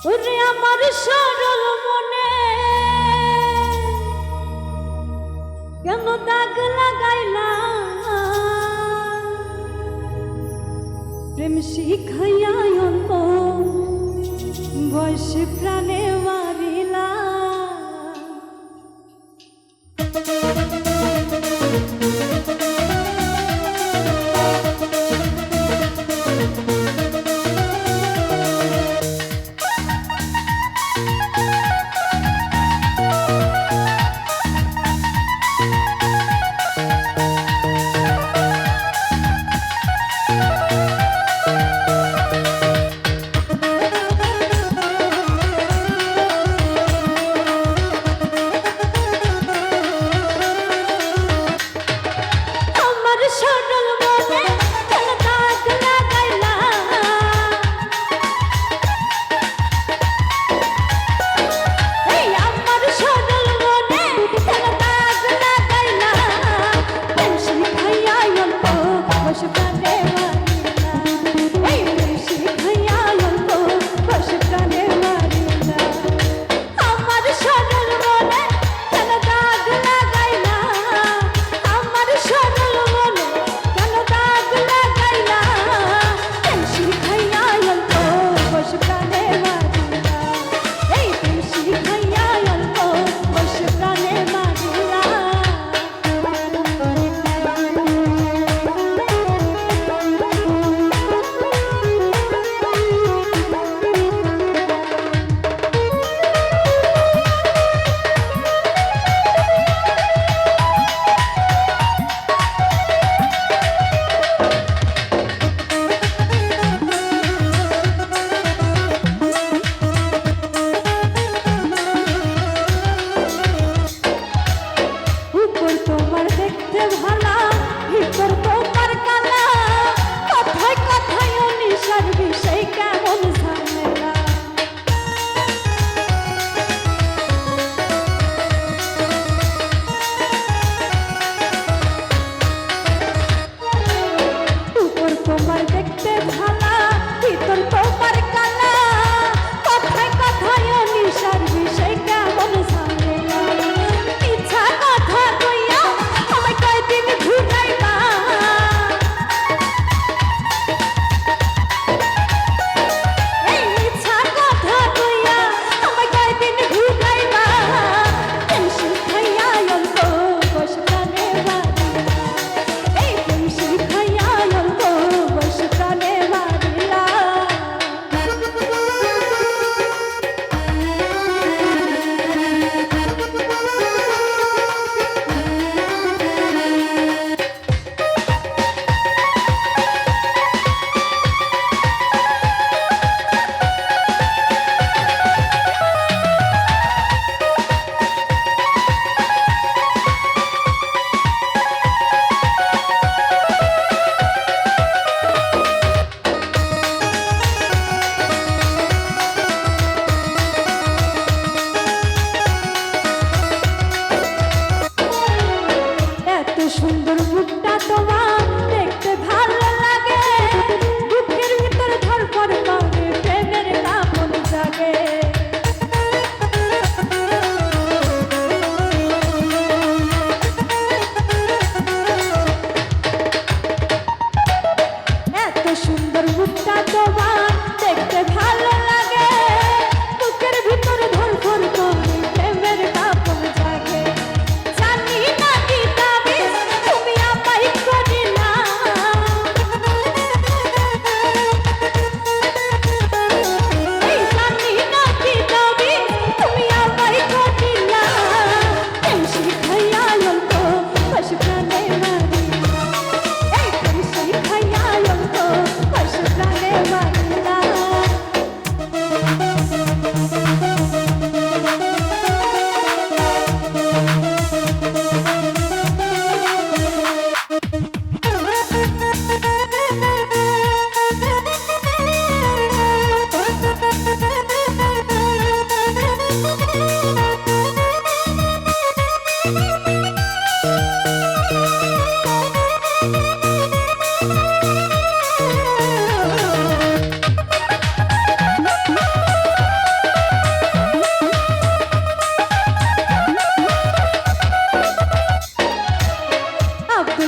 ওরে আমার সরল মনে কেন দাগ লাগাইলা প্রেম শিখাইয়া অন্ত বয়সে প্রাণে মারিলা Thank.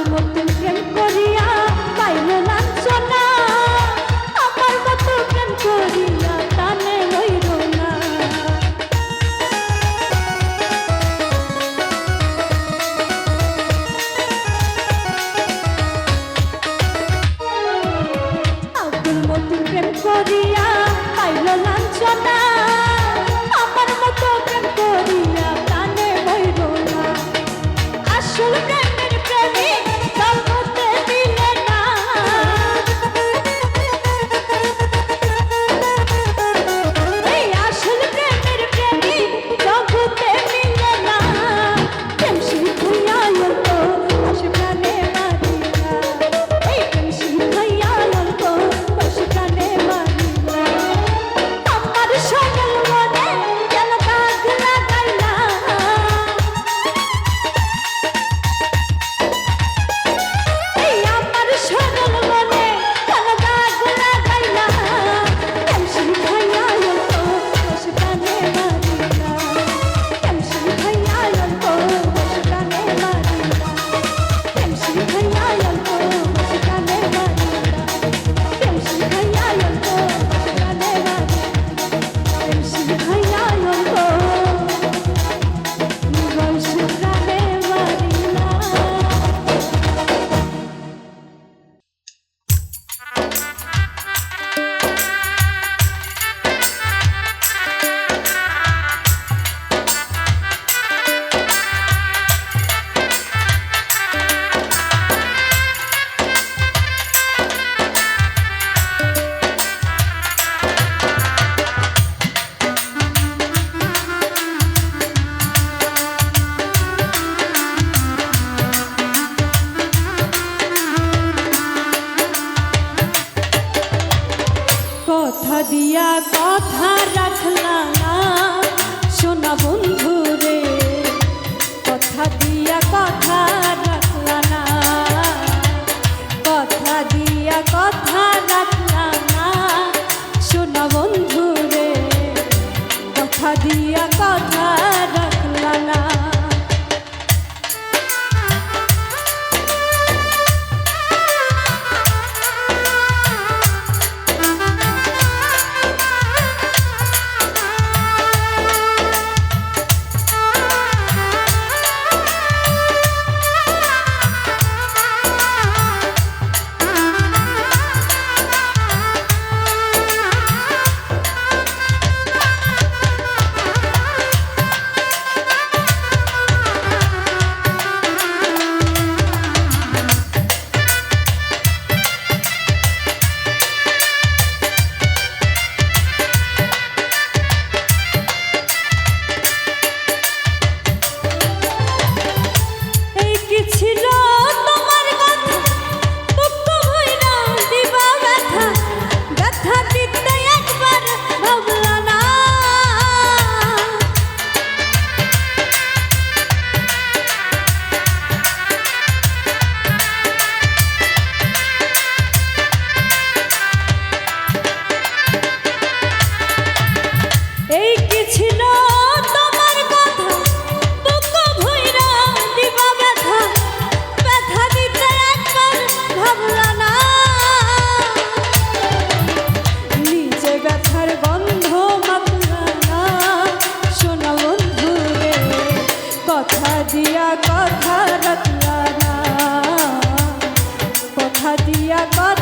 I'm a got my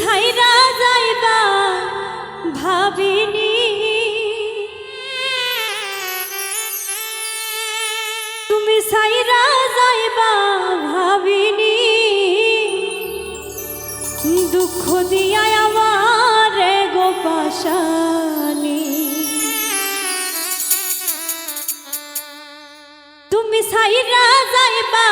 সাইরা যাইবা ভাবিনি। তুমি সাইরা যাইবা ভাবিনি। দুঃখ দিয়া আমার গোপাশানি তুমি সাইরা যাইবা